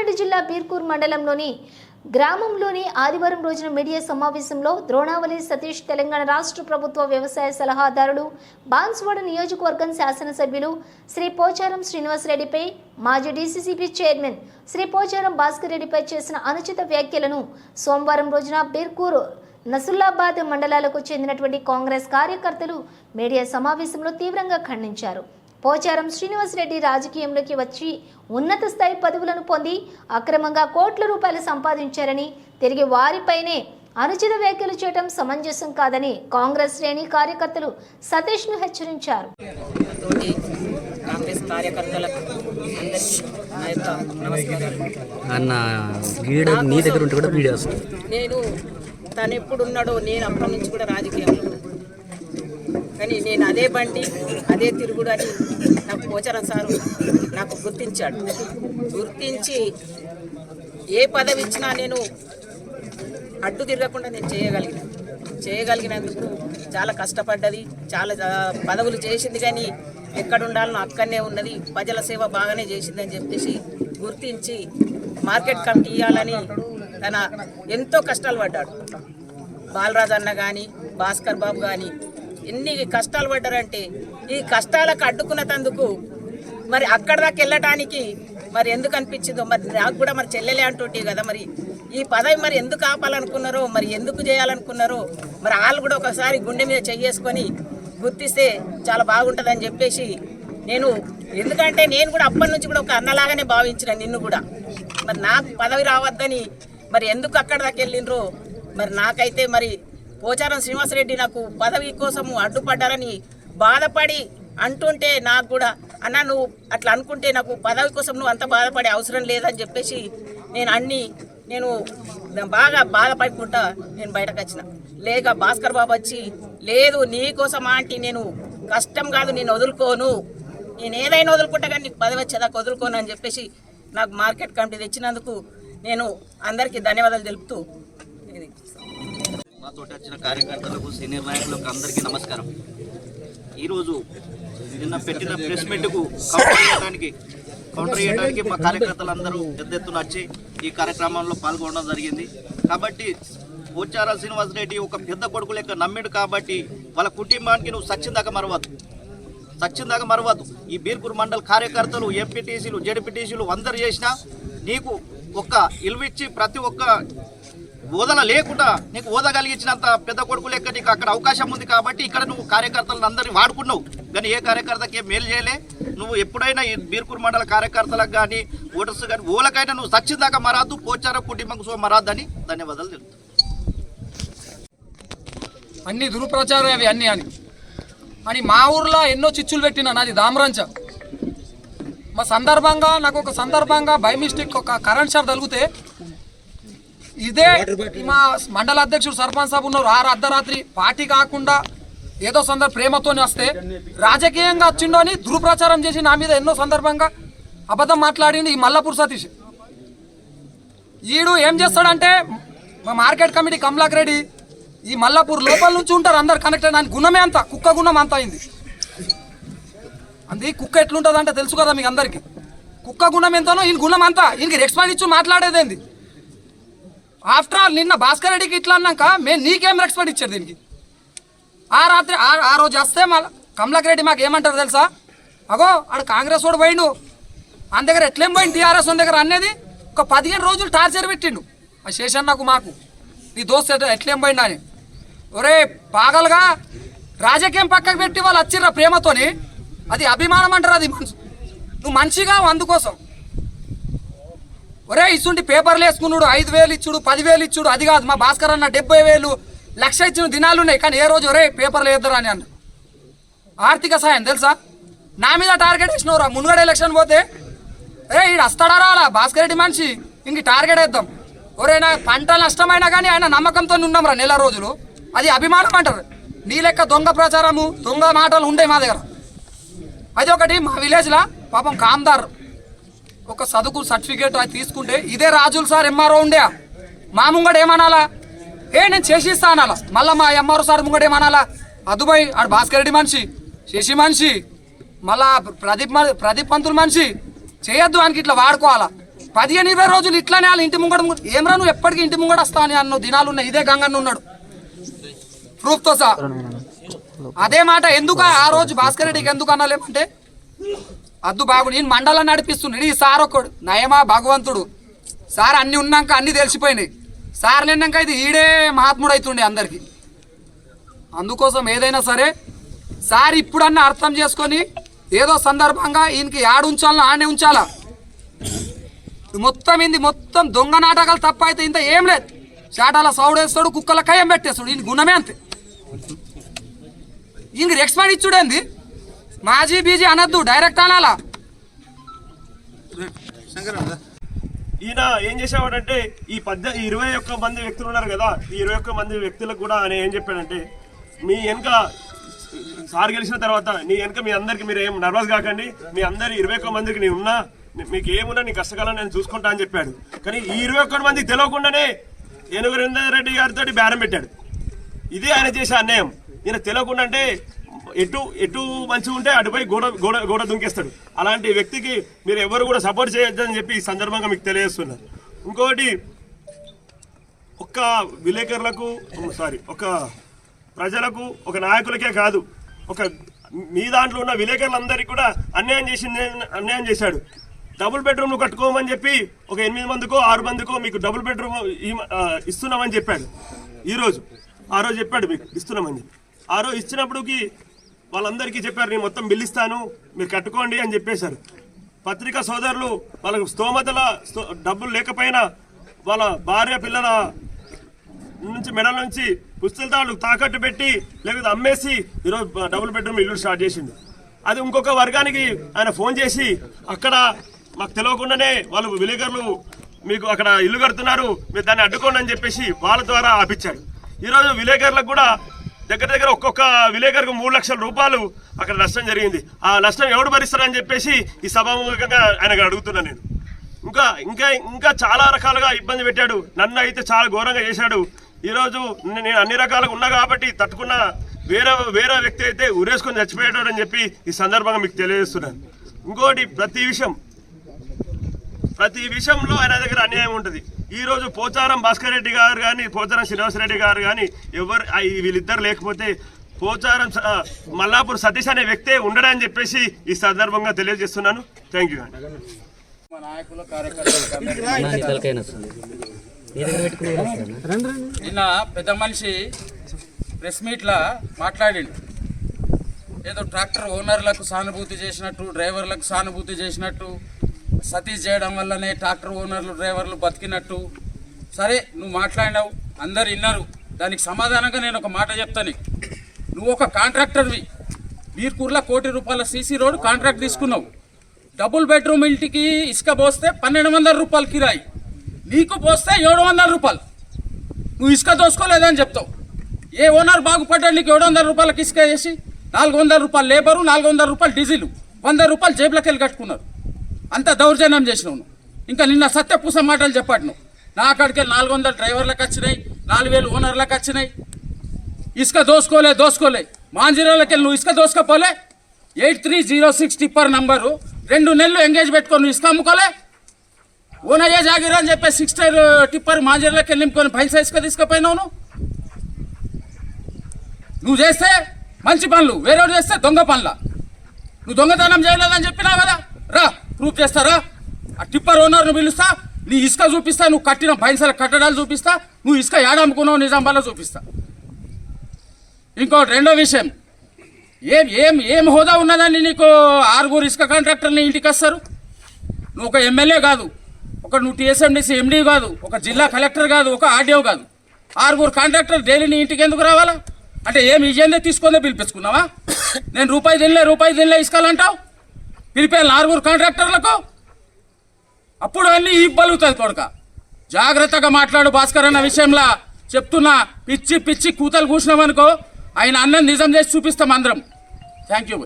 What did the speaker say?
కామారెడ్డి జిల్లా బీర్కూర్ మండలంలోని గ్రామంలోని ఆదివారం రోజున మీడియా సమావేశంలో ద్రోణావళి సతీష్ తెలంగాణ రాష్ట్ర ప్రభుత్వ వ్యవసాయ సలహాదారులు బాన్స్వాడ నియోజకవర్గం శాసనసభ్యులు శ్రీ పోచారం శ్రీనివాసరెడ్డిపై మాజీ డీసీసీబీ చైర్మన్ శ్రీ పోచారం భాస్కర్ రెడ్డిపై చేసిన అనుచిత వ్యాఖ్యలను సోమవారం రోజున బీర్కూర్ నసుల్లాబాద్ మండలాలకు చెందినటువంటి కాంగ్రెస్ కార్యకర్తలు మీడియా సమావేశంలో తీవ్రంగా ఖండించారు. పోచారం శ్రీనివాసరెడ్డి రాజకీయంలోకి వచ్చి ఉన్నత స్థాయి పదవులను పొంది అక్రమంగా కోట్ల రూపాయలు సంపాదించారని తిరిగి వారిపైనే అనుచిత వ్యాఖ్యలు చేయడం సమంజసం కాదని కాంగ్రెస్ శ్రేణి కార్యకర్తలు హెచ్చరించారు. అందరికీ నా వస్తుంది. నేను తను ఎప్పుడున్నాడో నేను అప్పటి నుంచి కూడా రాజకీయంలో కానీ నేను అదే బండి అదే తిరుగుడు అని నాకు పోచరం సారు నాకు గుర్తించాడు. గుర్తించి ఏ పదవి ఇచ్చినా నేను అడ్డు తిరగకుండా నేను చేయగలిగిన. చేయగలిగినందుకు చాలా కష్టపడ్డది చాలా పదవులు చేసింది కానీ ఎక్కడ ఉండాలనో అక్కడనే ఉన్నది. ప్రజల సేవ బాగానే చేసిందని చెప్పేసి గుర్తించి మార్కెట్ కమిటీ ఇవ్వాలని తన ఎంతో కష్టాలు పడ్డాడు. బాలరాజు అన్న కానీ భాస్కర్ బాబు కానీ ఎన్ని కష్టాలు పడ్డారంటే ఈ కష్టాలకు అడ్డుకున్నందుకు మరి అక్కడ దాకా వెళ్ళటానికి మరి ఎందుకు అనిపించిందో మరి నాకు కూడా మరి చెల్లెలే అంటుంటే కదా మరి ఈ పదవి మరి ఎందుకు ఆపాలనుకున్నారో మరి ఎందుకు చేయాలనుకున్నారో మరి వాళ్ళు కూడా ఒకసారి గుండె మీద చెయ్యేసుకొని గుర్తిస్తే చాలా బాగుంటుందని చెప్పేసి నేను ఎందుకంటే నేను కూడా అప్పటి నుంచి కూడా ఒక అన్నలాగానే భావించిన నిన్ను కూడా. మరి నాకు పదవి రావద్దని మరి ఎందుకు అక్కడ దాకా మరి నాకైతే మరి పోచారం శ్రీనివాసరెడ్డి నాకు పదవి కోసము అడ్డుపడ్డారని బాధపడి అంటుంటే నాకు కూడా అన్న నువ్వు అట్లా అనుకుంటే నాకు పదవి కోసం నువ్వు అంత బాధపడే అవసరం లేదని చెప్పేసి నేను అన్ని నేను బాగా బాధపడుకుంటా నేను బయటకు వచ్చిన. లేక భాస్కర్ బాబు వచ్చి లేదు నీకోసం ఆంటీ నేను కష్టం కాదు నేను వదులుకోను. నేను ఏదైనా వదులుకుంటా కానీ నీకు పదవి వచ్చేదాకా వదులుకోను అని చెప్పేసి నాకు మార్కెట్ కమిటీ తెచ్చినందుకు నేను అందరికీ ధన్యవాదాలు తెలుపుతూ ఇది వచ్చిన కార్యకర్తలకు సీనియర్ నాయకులకు అందరికీ నమస్కారం. ఈరోజు నిన్న పెట్టిన ప్రెస్ మీట్కు కౌంటర్ చేయడానికి కౌంటర్ చేయడానికి మా కార్యకర్తలందరూ పెద్ద ఎత్తున వచ్చి ఈ కార్యక్రమంలో పాల్గొనడం జరిగింది. కాబట్టి పోచారా శ్రీనివాసరెడ్డి ఒక పెద్ద కొడుకు లెక్క నమ్మిడు కాబట్టి వాళ్ళ కుటుంబానికి నువ్వు సచ్చిందాకా మరవద్దు. సచ్చిందాకా మరవద్దు. ఈ బీర్పూర్ మండల్ కార్యకర్తలు ఎంపీటీసీలు జడ్పీటీసీలు అందరు చేసినా నీకు ఒక్క ఇల్విచ్చి ప్రతి ఒక్క ఓదల లేకుండా నీకు ఓద కలిగించినంత పెద్ద కొడుకు లెక్క నీకు అక్కడ అవకాశం ఉంది కాబట్టి ఇక్కడ నువ్వు కార్యకర్తలను అందరినీ వాడుకున్నావు. కానీ ఏ కార్యకర్తకి ఏం మేలు చేయలే? నువ్వు ఎప్పుడైనా ఈ బీర్పూర్ మండల కార్యకర్తలకు కానీ ఓటర్స్ కానీ ఓలకైనా నువ్వు సచ్చిందాకా మరాదు పోచార కుటుంబం సో మరాదని ధన్యవాదాలు తెలుపుతాను అన్ని దురుప్రచారం అవి అన్ని అని. అని మా ఊర్లో ఎన్నో చిచ్చులు పెట్టిన నాది దామరంచ. మా సందర్భంగా నాకు ఒక సందర్భంగా బై మిస్టేక్ ఒక కరెంట్ షాప్ తగిలితే ఇదే మా మండల అధ్యక్షుడు సర్పంచ్ సాబ్ ఉన్నారు. ఆరు అర్ధరాత్రి పార్టీ కాకుండా ఏదో సందర్భ ప్రేమతోనే వస్తే రాజకీయంగా వచ్చిండో అని దురుప్రచారం చేసి నా మీద ఎన్నో సందర్భంగా అబద్ధం మాట్లాడింది ఈ మల్లపూర్ సతీష్. ఈడు ఏం చేస్తాడంటే మా మార్కెట్ కమిటీ కమలాక్ రెడ్డి ఈ మల్లాపూర్ లోపల నుంచి ఉంటారు అందరు కనెక్టెడ్ అని గుణమే అంత కుక్క గుణం అంత అయింది. అంది కుక్క ఎట్లుంటుంది అంటే తెలుసు కదా మీకు అందరికి. కుక్క గుణం ఎంతనో ఈయన గుణం అంతా ఈయనకి రెస్పాన్స్ ఇచ్చి మాట్లాడేదేంది? ఆఫ్టర్ ఆల్ నిన్న భాస్కర్ రెడ్డికి ఇట్లా అన్నాక మేము నీకేం రెస్పెక్ట్ ఇచ్చారు దీనికి. ఆ రాత్రి ఆ- ఆ రోజు వస్తే మా కమలాక్ రెడ్డి మాకు ఏమంటారు తెలుసా? అగో ఆడ కాంగ్రెస్ వాడు పోయిండు. ఆయన దగ్గర ఎట్లేం పోయింది టీఆర్ఎస్ వాళ్ళ దగ్గర అనేది ఒక పదిహేను రోజులు టార్చర్ పెట్టిండు. ఆ శేషన్ నాకు మాకు. నీ దోస్త్ ఎట్లేం పోయిండు అని. ఒరే పాగలుగా రాజకీయం పక్కకు పెట్టి వాళ్ళు వచ్చిర్రా ప్రేమతోని. అది అభిమానం అంటారు అది మనసు నువ్వు మంచిగా అందుకోసం. ఒరే ఇచ్చుండి పేపర్లు వేసుకున్నాడు ఐదు వేలు ఇచ్చుడు పదివేలు ఇచ్చుడు అది కాదు మా భాస్కర్ అన్న డెబ్బై వేలు లక్ష ఇచ్చిన దినాలు ఉన్నాయి కానీ ఏ రోజు ఒరే పేపర్లు వేద్దరు అని అన్న ఆర్థిక సాయం తెలుసా? నా మీద టార్గెట్ వేసినవరా మునుగడ ఎలక్షన్ పోతే? ఏ ఈడు వస్తాడా రాలా భాస్కర్ రెడ్డి మనిషి ఇంక టార్గెట్ వేద్దాం. ఒరే నా పంట నష్టమైనా కానీ ఆయన నమ్మకంతో ఉన్నాం రా నెల రోజులు. అది అభిమానం అంటారు. నీ లెక్క దొంగ ప్రచారము దొంగ మాటలు ఉండే మా దగ్గర. అది ఒకటి మా విలేజ్లో పాపం కామ్దార్ ఒక చదువుకు సర్టిఫికేట్ అది తీసుకుంటే ఇదే రాజులు సార్ ఎంఆర్ఓ ఉండే. మా ముంగడు ఏమనాలా? ఏ నేను చేసిస్తా అనాలా? మళ్ళీ మా ఎంఆర్ఓ సార్ ముంగడు ఏమనాలా? అదుబాయ్ ఆడు భాస్కర్ రెడ్డి మనిషి శశి మనిషి మళ్ళా ప్రదీప్ మ- ప్రదీప్ పంతులు మనిషి. చేయొద్దు అని ఇట్లా వాడుకోవాలా? పదిహేను ఇరవై రోజులు ఇట్లానే వాళ్ళు ఇంటి ముంగడ ఏమరా నువ్వు ఎప్పటికీ ఇంటి ముంగడ వస్తా అని అన్న దినాలు ఉన్నాయి ఇదే గంగన్న ఉన్నాడు. ప్రూఫ్తో సహా అదే మాట ఎందుకు ఆ రోజు భాస్కర్ రెడ్డికి ఎందుకు అనాలేమంటే? అద్దు బాగుడు నేను మండలం నడిపిస్తున్నాడు. ఈ సార్ ఒకడు నయమా భగవంతుడు. సార్ అన్ని ఉన్నాక అన్ని తెలిసిపోయినాయి. సార్ నిన్నాక ఇది ఈడే మహాత్ముడు అవుతుండే అందరికి. అందుకోసం ఏదైనా సరే సార్ ఇప్పుడన్నా అర్థం చేసుకొని ఏదో సందర్భంగా ఈయనకి ఆడు ఉంచాలని ఆడనే ఉంచాలా? మొత్తం ఇంది మొత్తం దొంగ నాటకాలు తప్ప అయితే ఇంత ఏం లేదు. చాటాల సౌడేస్తాడు కుక్కల కయ్యం పెట్టేస్తాడు. ఈయన గుణమే అంతే. ఈయనకి రెక్స్పాండ్ ఇచ్చుడేంది మాజీ బీజీ అనద్దు డైరెక్ట్ అనాలా. ఈయన ఏం చేసేవాడంటే ఈ పద్ద ఈ ఇరవై ఒక్క మంది వ్యక్తులు ఉన్నారు కదా ఈ ఇరవై ఒక్క మంది వ్యక్తులకు కూడా ఆయన ఏం చెప్పాడంటే మీ వెనక సార్ గెలిచిన తర్వాత నీ వెనక మీ అందరికి మీరు ఏం నర్వస్ కాకండి మీ అందరి ఇరవై ఒక్క మందికి నేను ఉన్నా మీకు ఏమున్నా నీ కష్టకాలం నేను చూసుకుంటా అని చెప్పాడు. కానీ ఈ ఇరవై ఒక్క మందికి తెలియకుండానే ఏనుగు రెడ్డి గారితో బేరం పెట్టాడు. ఇదే ఆయన చేసే అన్యాయం. ఈయన తెలియకుండా అంటే ఎటు ఎటు మంచిగా ఉంటే అటుపై గోడ గోడ గోడ దుంకేస్తాడు. అలాంటి వ్యక్తికి మీరు ఎవరు కూడా సపోర్ట్ చేయొద్దని చెప్పి ఈ సందర్భంగా మీకు తెలియజేస్తున్నారు. ఇంకొకటి ఒక్క విలేకరులకు సారీ ఒక ప్రజలకు ఒక నాయకులకే కాదు ఒక మీ దాంట్లో ఉన్న విలేకరులందరికీ కూడా అన్యాయం చేసింది అన్యాయం చేశాడు. డబుల్ బెడ్రూమ్ కట్టుకోమని చెప్పి ఒక ఎనిమిది మందికో ఆరు మందికో మీకు డబుల్ బెడ్రూమ్ ఇస్తున్నామని చెప్పాడు. ఈరోజు ఆ రోజు చెప్పాడు మీకు ఇస్తున్నామని ఆ రోజు ఇచ్చినప్పటికి వాళ్ళందరికీ చెప్పారు నేను మొత్తం బిల్లిస్తాను మీరు కట్టుకోండి అని చెప్పేశారు. పత్రికా సోదరులు వాళ్ళకు స్తోమతల డబ్బులు లేకపోయినా వాళ్ళ భార్య పిల్లల నుంచి మెడల నుంచి పుస్తకాలు తాకట్టు పెట్టి లేకపోతే అమ్మేసి ఈరోజు డబుల్ బెడ్రూమ్ ఇల్లు స్టార్ట్ చేసిండు. అది ఇంకొక వర్గానికి ఆయన ఫోన్ చేసి అక్కడ మాకు తెలియకుండానే వాళ్ళు విలేకరులు మీకు అక్కడ ఇల్లు కడుతున్నారు మీరు దాన్ని అడ్డుకోండి అని చెప్పేసి వాళ్ళ ద్వారా ఆపించాడు ఈరోజు విలేకరులకు కూడా దగ్గర దగ్గర ఒక్కొక్క విలేకరుకు మూడు లక్షల రూపాయలు అక్కడ నష్టం జరిగింది. ఆ నష్టం ఎవడు భరిస్తారని చెప్పేసి ఈ సభాముఖంగా ఆయన అడుగుతున్నా నేను. ఇంకా ఇంకా ఇంకా చాలా రకాలుగా ఇబ్బంది పెట్టాడు. నన్ను అయితే చాలా ఘోరంగా చేశాడు. ఈరోజు నేను అన్ని రకాలుగా ఉన్నా కాబట్టి తట్టుకున్న వేరే వేరే వ్యక్తి అయితే ఉరేసుకొని చచ్చిపోయాడు అని చెప్పి ఈ సందర్భంగా మీకు తెలియజేస్తున్నాను. ఇంకోటి ప్రతి విషయం ప్రతి విషయంలో ఆయన దగ్గర అన్యాయం ఉంటుంది. ఈరోజు పోచారం భాస్కర్ రెడ్డి గారు కానీ పోచారం శ్రీనివాసరెడ్డి గారు కానీ ఎవరు వీళ్ళిద్దరు లేకపోతే పోచారం మల్లాపూర్ సతీష్ అనే వ్యక్తే ఉండడని చెప్పేసి ఈ సందర్భంగా తెలియజేస్తున్నాను. థ్యాంక్ యూ అండి నిన్న పెద్ద మనిషి ప్రెస్ మీట్లా మాట్లాడిండు. ఏదో ట్రాక్టర్ ఓనర్లకు సానుభూతి చేసినట్టు డ్రైవర్లకు సానుభూతి చేసినట్టు సతీ చేయడం వల్లనే ట్రాక్టర్ ఓనర్లు డ్రైవర్లు బతికినట్టు. సరే నువ్వు మాట్లాడినావు అందరు విన్నారు. దానికి సమాధానంగా నేను ఒక మాట చెప్తాను. నువ్వు ఒక కాంట్రాక్టర్వి. మీర్కూర్లో కోటి రూపాయల సీసీ రోడ్ కాంట్రాక్ట్ తీసుకున్నావు. డబుల్ బెడ్రూమ్ ఇంటికి ఇసుక పోస్తే పన్నెండు వందల రూపాయలు కిరాయి. నీకు పోస్తే ఏడు వందల రూపాయలు. నువ్వు ఇసుక దోసుకోలేదని చెప్తావు. ఏ ఓనర్ బాగుపడ్డాడు నీకు ఏడు వందల రూపాయలకి ఇసుక వేసి? నాలుగు వందల రూపాయలు లేబరు నాలుగు వందల రూపాయలు డీజిల్. వంద రూపాయలు జేబులోకి వెళ్ళి కట్టుకున్నారు. అంత దౌర్జన్యం చేసినావు నువ్వు. ఇంకా నిన్న సత్యపూస మాటలు చెప్పాడు నువ్వు. నా అక్కడికి నాలుగు వందల డ్రైవర్లకు వచ్చినాయి నాలుగు వేలు ఓనర్లకు వచ్చినాయి. ఇసుక దోసుకోలే దోసుకోలే. మాంజీరోలకి వెళ్ళి నువ్వు ఇసుక దోసుకోపోలే? Eight three zero six tipper number. రెండు నెలలు ఎంగేజ్ పెట్టుకొని నువ్వు ఇసుక అమ్ముకోలే? ఓనయ్య జాగిరా అని చెప్పి సిక్స్ టైర్ టిప్పర్ మాంజీరోలకి వెళ్ళి నింపుకొని పైసా ఇసుక తీసుకుపోయినావు నువ్వు? నువ్వు చేస్తే మంచి పనులు వేరేవాడు చేస్తే దొంగ పనుల? నువ్వు దొంగతనం చేయలేదని చెప్పినావు కదా? రా. ప్రూఫ్ చేస్తారా? ఆ టిప్పర్ ఓనర్ను పిలుస్తా నీ ఇసుక చూపిస్తా నువ్వు కట్టిన పైసల కట్టడాలు చూపిస్తా నువ్వు ఇసుక ఏడమ్ముకున్నావు నిజామాబాద్లో చూపిస్తా. ఇంకోటి రెండో విషయం. ఏం ఏం ఏం హోదా ఉన్నదని నీకు ఆరుగురు ఇసుక కాంట్రాక్టర్ని ఇంటికి వస్తారు? నువ్వు ఒక ఎమ్మెల్యే కాదు ఒక నువ్వు టీఎస్ఎండిసి ఎండీ కాదు ఒక జిల్లా కలెక్టర్ కాదు ఒక ఆర్డీఓ కాదు. ఆరుగురు కాంట్రాక్టర్ డైలీ నీ ఇంటికి ఎందుకు రావాలా? అంటే ఏం ఇజేందే తీసుకుందే పిలిపించుకున్నావా? నేను రూపాయి తినలే రూపాయి తినలే ఇసుకాలంటావు పిలిపే ఆరుగురు కాంట్రాక్టర్లకు? అప్పుడు అన్నీ ఇబ్బలుగుతుంది కొడుక జాగ్రత్తగా మాట్లాడు భాస్కర్ అన్న విషయంలో చెప్తున్నా. పిచ్చి పిచ్చి కూతలు కూసినామనుకో ఆయన అన్నం నిజం చేసి చూపిస్తాం అందరం. Thank you